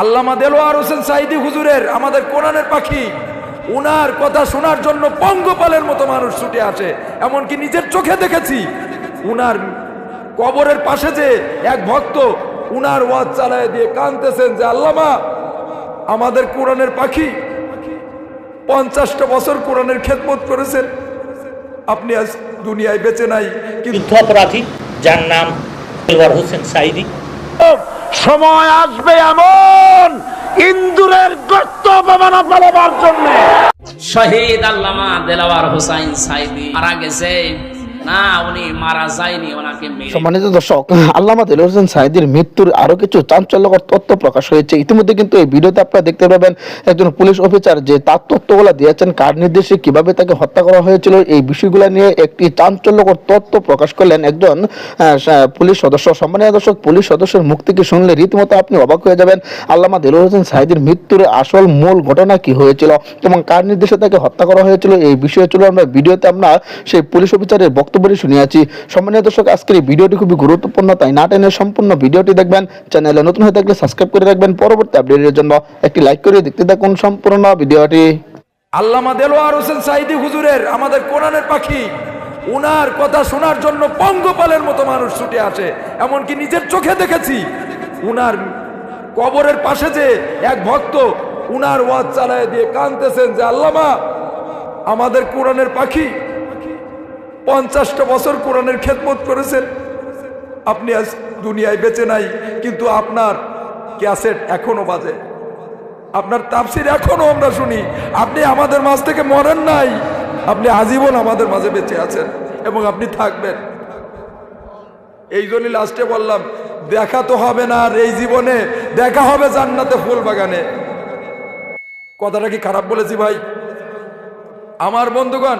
আল্লামা দেলোয়ার হোসেন সাইদি হুজুরের আমাদের কোরআনের পাখি। উনার কথা শোনার জন্য পঙ্গপালের মতো মানুষ ছুটে আসে। এমনকি নিজের চোখে দেখেছি উনার কবরের পাশে যে এক ভক্ত উনার ওয়াজ চালায় দিয়ে কানতেছেন যে আল্লামা আমাদের কোরআনের পাখি পঞ্চাশটা বছর কোরআনের খেদমত করেছেন। আপনি আজ দুনিয়ায় বেঁচে নাই কিন্তু অপরাধী যার নাম দেলোয়ার হোসেন সাইদি। সময় আসবে এমন ইন্দুরের গর্ত অপমানা পালাবার জন্য। শহীদ আল্লামা দেলাওয়ার হোসাইন সাইদি মারা গেছে। পুলিশ সদস্য। দর্শক, পুলিশ মুখ থেকে শুনলে রীতিমতো আপনি অবাক হয়ে যাবেন, আল্লামা দিল হোসেন মৃত্যুর আসল মূল ঘটনা কি হয়েছিল এবং কার নির্দেশে তাকে হত্যা করা হয়েছিল, এই বিষয়ে চলো আমরা ভিডিওতে আমরা সেই পুলিশ অফিসারের বক্তব্যটি শুনিয়েছি। সম্মানীয় দর্শক, আজকের এই ভিডিওটি খুবই গুরুত্বপূর্ণ, তাই না টেনে সম্পূর্ণ ভিডিওটি দেখবেন। চ্যানেলে নতুন হয়ে থাকলে সাবস্ক্রাইব করে রাখবেন। পরবর্তী আপডেটের জন্য একটি লাইক করে দেখতে থাকুন সম্পূর্ণ ভিডিওটি। আল্লামা দেলোয়ার হোসেন সাইদি হুজুরের আমাদের কোরআনের পাখি। উনার কথা শোনার জন্য পঙ্গপালের মতো মানুষ ছুটে আসে। এমনকি নিজের চোখে দেখেছি, উনার কবরের পাশে যে এক ভক্ত উনার ওয়াজ চালায় দিয়ে কানতেছেন যে, আল্লামা, আমাদের কোরআনের পাখি পঞ্চাশটা বছর কোরআনের খেদমত করেছেন। আপনি আজ দুনিয়ায় বেঁচে নাই, কিন্তু আপনার ক্যাসেট এখনও বাজে। আপনার তাপসির এখনও আমরা শুনি। আপনি আমাদের মাঝ থেকে মরেন নাই, আপনি আজীবন আমাদের মাঝে বেঁচে আছেন এবং আপনি থাকবেন। এই জন্যই লাস্টে বললাম, দেখা তো হবে না আর এই জীবনে, দেখা হবে জান্নাতে ফুল বাগানে। কথাটা কি খারাপ বলেছি ভাই? আমার বন্ধুগণ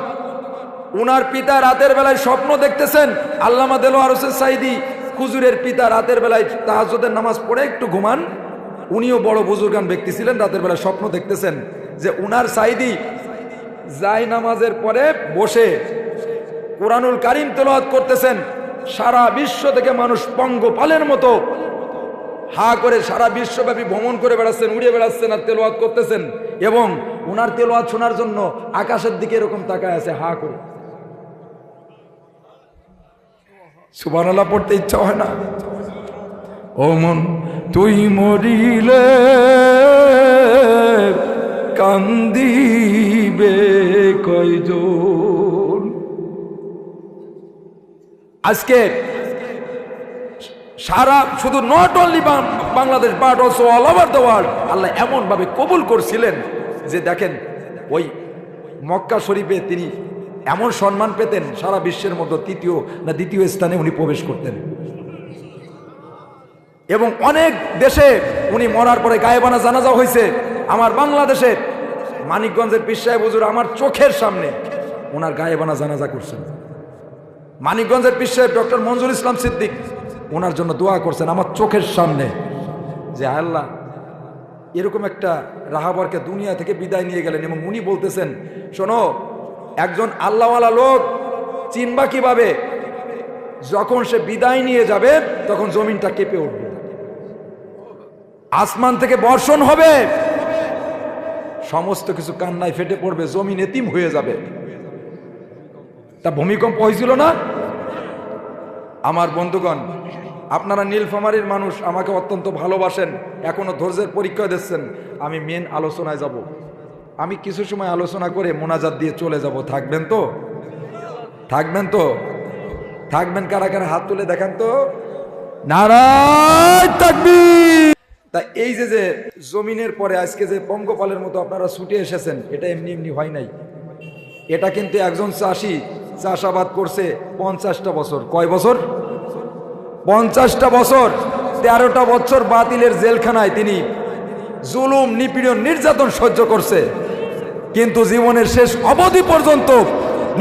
উনার পিতা রাতের বেলায় স্বপ্ন দেখতেছেন। আল্লামা দেলোয়ার হোসেন সাইদি, হুজুরের পিতা রাতের বেলায় তাহাজদের নামাজ পড়ে একটু ঘুমান। উনিও বড় বুজুর্গান ব্যক্তি ছিলেন, রাতের বেলায় স্বপ্ন দেখতেছেন যে উনার সাইদি জাই নামাজের পরে বসে কোরআনুল কারিম তেলাওয়াত করতেছেন। সারা বিশ্ব থেকে মানুষ পঙ্গপালের মতো হা করে সারা বিশ্বব্যাপী ভ্রমণ করে বেড়াচ্ছেন উড়িয়ে বেড়াচ্ছেন আর তেলোয়াত করতেছেন। এবং ওনার তেলোয়াত শোনার জন্য আকাশের দিকে এরকম তাকায় আছে, হা করে। সুবানাল্লাহ পড়তে ইচ্ছা হয় না। ও মন, তুই মরিলে কান্দিবে কয়জন? আজকে সারা, শুধু not only Bangladesh but also all over the world আল্লাহ এমনভাবে কবুল করছিলেন যে দেখেন, ওই মক্কা শরীফে তিনি এমন সম্মান পেতেন সারা বিশ্বের মধ্যে তৃতীয় না দ্বিতীয় স্থানে উনি প্রবেশ করতেন। এবং অনেক দেশে উনি মরার পরে গায়েবানা জানাজা হয়েছে। আমার বাংলাদেশে, মানিকগঞ্জের পীর সাহেব হুজুর আমার চোখের সামনে ওনার গায়েবানা জানাজা করছেন। মানিকগঞ্জের পীর সাহেব ডক্টর মঞ্জুর ইসলাম সিদ্দিক ওনার জন্য দোয়া করছেন আমার চোখের সামনে যে আল্লাহ, এরকম একটা রাহাবারকে দুনিয়া থেকে বিদায় নিয়ে গেলেন এবং উনি বলতেছেন, শোনো একজন আল্লাহওয়ালা লোক চিনবা কীভাবে? যখন সে বিদায় নিয়ে যাবে, তখন জমিনটা কেঁপে উঠবে। আসমান থেকে বর্ষণ হবে। সমস্ত কিছু কান্নায় ফেটে পড়বে, জমিন এতিম হয়ে যাবে। তা ভূমিকম্প হয়েছিল না? আমার বন্ধুগণ, আপনারা নীলফামারীর মানুষ, আমাকে অত্যন্ত ভালোবাসেন, এখনও ধৈর্যের পরীক্ষা দিচ্ছেন, আমি মেন আলোচনায় যাব। আমি কিছু সময় আলোচনা করে মোনাজাত দিয়ে চলে যাব। থাকবেন তো? থাকবেন তো? থাকবেন কারা কারা? হাত তুলে দেখান তো। নারায় তাকবীর! তা এই যে যে জমিনের পরে আজকে যে পঙ্গপালের মতো আপনারা ছুটে এসেছেন, এটা এমনি এমনি হয় নাই। এটা কিন্তু একজন চাষি চাষাবাদ করছে পঞ্চাশটা বছর। কয় বছর? পঞ্চাশটা বছর। তেরোটা বছর বাতিলের জেলখানায় তিনি জুলুম, নিপীড়ন, নির্যাতন সহ্য করছে। কিন্তু জীবনের শেষ অবধি পর্যন্ত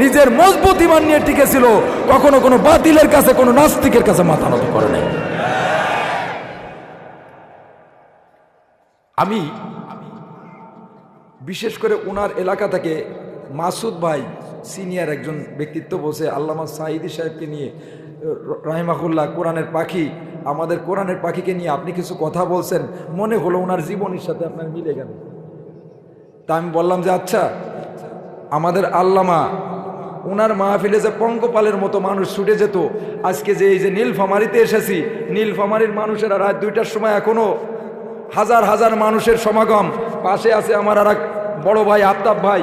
নিজের মজবুত ইমান নিয়ে টিকেছিল, কখনো কোনো বাতিলের কাছে, কোনো নাস্তিকের কাছে মাথা নত করে নাই। আমি বিশেষ করে ওনার এলাকা থেকে মাসুদ ভাই সিনিয়র একজন ব্যক্তিত্ব বসে আল্লামা সাইদি সাহেবকে নিয়ে রাহিমাহুল্লাহ কোরআনের পাখি আমাদের কোরআনের পাখিকে নিয়ে আপনি কিছু কথা বলছেন, মনে হলো ওনার জীবনের সাথে আপনার মিলে গেল। তা আমি বললাম যে আচ্ছা আমাদের আল্লামা, ওনার মাহফিলে যে পঙ্কপালের মতো মানুষ ছুটে যেত, আজকে যে এই যে নীলফামারিতে এসেছি, নীলফামারির মানুষেরা রাত দুইটার সময় এখনও হাজার হাজার মানুষের সমাগম। পাশে আছে আমার আর বড় ভাই আফতাব ভাই,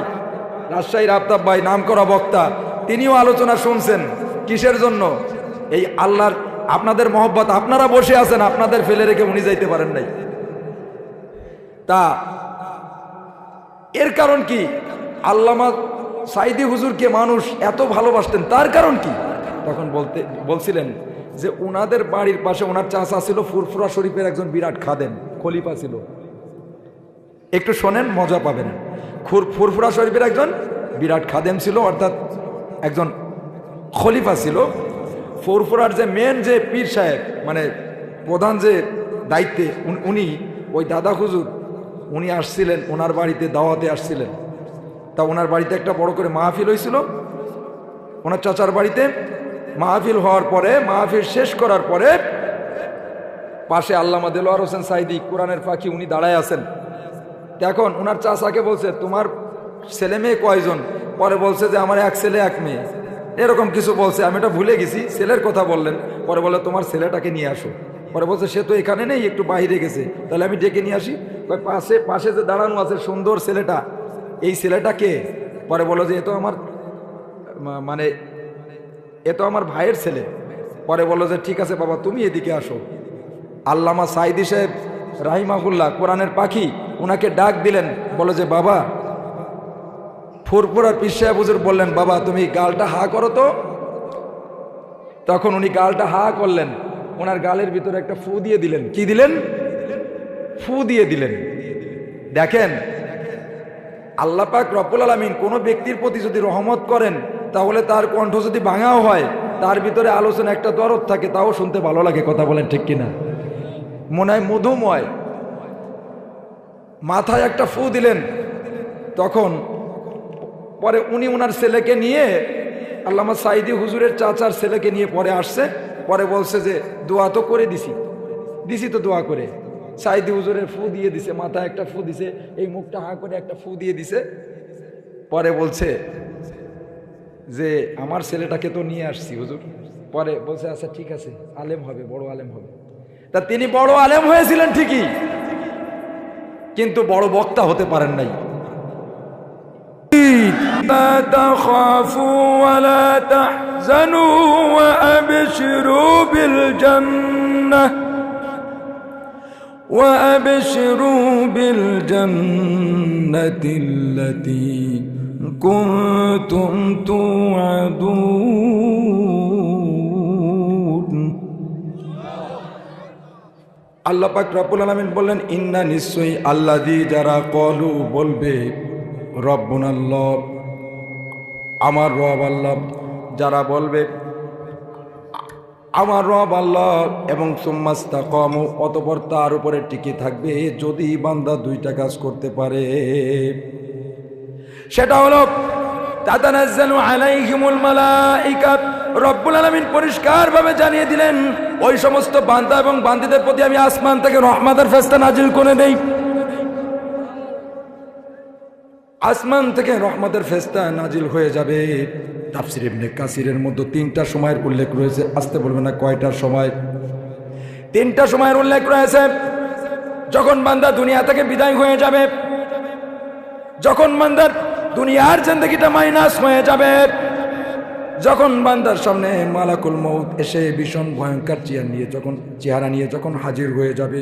রাজশাহীর আফতাব ভাই নাম করা বক্তা। তিনিও আলোচনা শুনছেন, কিসের জন্য? এই আল্লাহর আপনাদের মহব্বত, আপনারা বসে আছেন, আপনাদের ফেলে রেখে উনি যাইতে পারেন নাই। তা, এর কারণ কি? আল্লামা সাইদি হুজুরকে মানুষ এত ভালোবাসতেন, তার কারণ কি? তখন বলতে, বলছিলেন যে ওনাদের বাড়ির পাশে ওনার চাষা ছিল, ফুরফুরা শরীফের একজন বিরাট খাদেন খলিফা ছিল। একটু শোনেন, মজা পাবেন। খুর, ফুরফুরা শরীফের একজন বিরাট খাদেম ছিল, অর্থাৎ একজন খলিফা ছিল। ফুরফুরার যে মেন যে পীর সাহেব মানে প্রধান যে দায়িত্বে, উন- ওই দাদা হুজুর, উনি আসছিলেন, ওনার বাড়িতে দাওয়াতে আসছিলেন। তা ওনার বাড়িতে একটা বড় করে মাহফিল হয়েছিল। ওনার চাচার বাড়িতে মাহফিল হওয়ার পরে, মাহফিল শেষ করার পরে পাশে আল্লামা দেলোয়ার হোসেন সাইদি, কোরআনের পাখি, উনি দাঁড়ায় আছেন। এখন ওনার চাচাকে বলছে, তোমার ছেলে মেয়ে কয়জন? পরে বলছে যে, আমার এক ছেলে, এক মেয়ে। এরকম কিছু বলছে, আমি এটা ভুলে গেছি, ছেলের কথা বললেন। পরে বলে তোমার ছেলেটাকে নিয়ে আসো। পরে বলছে, সে তো এখানে নেই, একটু বাইরে গেছে। তাহলে আমি ডেকে নিয়ে আসি। পাশে পাশে যে দাঁড়ানো আছে, সুন্দর ছেলেটা। এই ছেলেটা কে? পরে বলো যে, এ তো আমার মানে এ তো আমার ভাইয়ের ছেলে। পরে বলল যে, ঠিক আছে বাবা, তুমি এদিকে আসো। আল্লামা সাইদি সাহেব রাহিমাহুল্লাহ কোরআনের পাখি ওনাকে ডাক দিলেন। বলো যে, বাবা ফুরফুরার পিসাহ বুজুর বললেন, বাবা, তুমি গালটা হা করো তো। তখন উনি গালটা হা করলেন। ওনার গালের ভিতরে একটা ফু দিয়ে দিলেন। কি দিলেন? ফু দিয়ে দিলেন। দেখেন, আল্লাহ পাক রব্বুল আলমিন কোনো ব্যক্তির প্রতি যদি রহমত করেন, তাহলে তার কণ্ঠ যদি ভাঙাও হয়, তার ভিতরে আলোচনা একটা দরদ থাকে, তাও শুনতে ভালো লাগে, কথা বলেন ঠিক কিনা? মনে হয় মধুময়। মাথায় একটা ফু দিলেন। তখন পরে উনি ওনার ছেলেকে নিয়ে আল্লামা সাইদি হুজুরের চাচার ছেলেকে নিয়ে পরে আসছে, পরে বলছে যে দোয়া তো করে দিছি। দিছি তো দোয়া করে। সাইদি হুজুরের ফু দিয়ে দিছে, মাথায় একটা ফু দিছে, এই মুখটা হা করে একটা ফু দিয়ে দিছে। পরে বলছে যে আমার ছেলেটাকে তো নিয়ে আসছি হুজুর। পরে বলছে আচ্ছা ঠিক আছে, আলেম হবে, বড় আলেম হবে। তা তিনি বড় আলেম হয়েছিলেন ঠিকই, কিন্তু বড় বক্তা হতে পারেন নাই। لا تخافوا ولا تحزنوا وأبشروا بالجنة وأبشروا بالجنة التي كنتم توعدون আল্লাহ পাক রব্বুল আলামিন বললেন ইন্না নিশ্চয়ই আল্লাদি যারা কলু বলবে রব্বুন আল্লাহ। আমার রব আল্লাহ, যারা বলবে, আমার রব আল্লাহ এবং সুম্মাস্তা কম অতপর তার উপরে টিকে থাকবে যদি বান্দা দুইটা কাজ করতে পারে। সেটা হলো, তাতানাজ্জালু আলাইহিমুল মালাইকা রব্বুল আলামিন পরিষ্কারভাবে জানিয়ে দিলেন, ওই সমস্ত বান্দা এবং বান্দীদের প্রতি আমি আসমান থেকে রহমাতের ফেস্তা নাজিল করে দেই। আসমান থেকে রহমতের ফেস্তা নাজিল হয়ে যাবে। তাফসির ইবনে কাসিরের মধ্যে তিনটা সময়ের উল্লেখ রয়েছে। আসতে বলবে না কয়টার সময়? তিনটা সময়ের উল্লেখ রয়েছে। যখন বান্দা দুনিয়া থেকে বিদায় হয়ে যাবে, যখন বান্দার দুনিয়ার জিন্দগিটা মাইনাস হয়ে যাবে, যখন বান্দার সামনে মালাকুল মৌত এসে ভীষণ ভয়ঙ্কর চেয়ার নিয়ে যখন চেহারা নিয়ে যখন হাজির হয়ে যাবে।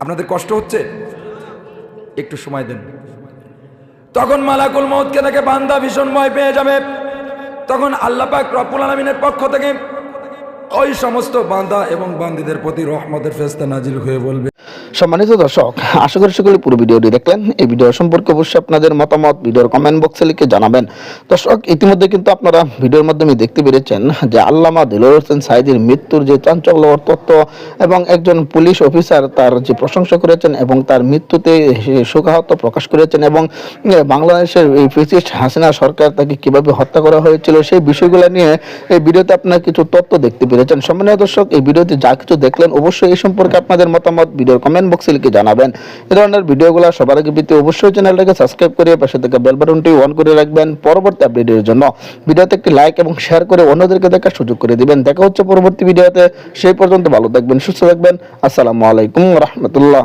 আপনাদের কষ্ট হচ্ছে? একটু সময় দেন। তখন মালাকুল মৌতকে তাকে বান্দা ভীষণ ভয় পেয়ে যাবে। তখন আল্লাহ পাক রব্বুল আলমিনের পক্ষ থেকে ওই সমস্ত বান্দা এবং বান্দিদের প্রতি রহমতের ফেস্তা নাজিল হয়ে বলবে সম্মানিত দর্শক, আশা করি সকলে পুরো ভিডিওটি দেখলেন। এই ভিডিও সম্পর্কে অবশ্যই আপনাদের মতামত ভিডিওর কমেন্ট বক্সে লিখে জানাবেন। দর্শক, ইতিমধ্যে কিন্তু আপনারা ভিডিওর মাধ্যমে দেখতে পেরেছেন যে আল্লামা দিলর হোসেন সাইদির মৃত্যুর যে চাঞ্চল্যকর তথ্য এবং একজন পুলিশ অফিসার তার যে প্রশংসা করেছেন এবং তার মৃত্যুতে শোকাহত প্রকাশ করেছেন এবং বাংলাদেশের এই ফেসিস্ট হাসিনা সরকার তাকে কীভাবে হত্যা করা হয়েছিল সেই বিষয়গুলো নিয়ে এই ভিডিওতে আপনারা কিছু তথ্য দেখতে পেরেছেন। সম্মানীয় দর্শক, এই ভিডিওতে যা কিছু দেখলেন অবশ্যই এই সম্পর্কে আপনাদের মতামত ভিডিওর কমেন্ট বক্সে লিখে জানাবেন। এ ধরনের ভিডিওগুলো সবার আগে পেতে অবশ্যই চ্যানেলটাকে সাবস্ক্রাইব করে পাশে থেকে বেল বাটনটি অন করে রাখবেন পরবর্তী আপডেটের জন্য। ভিডিওতে একটি লাইক এবং শেয়ার করে অন্যদেরকে দেখার সুযোগ করে দিবেন। দেখা হচ্ছে পরবর্তী ভিডিওতে। সেই পর্যন্ত ভালো থাকবেন, সুস্থ থাকবেন। আসসালামু আলাইকুম রহমতুল্লাহ।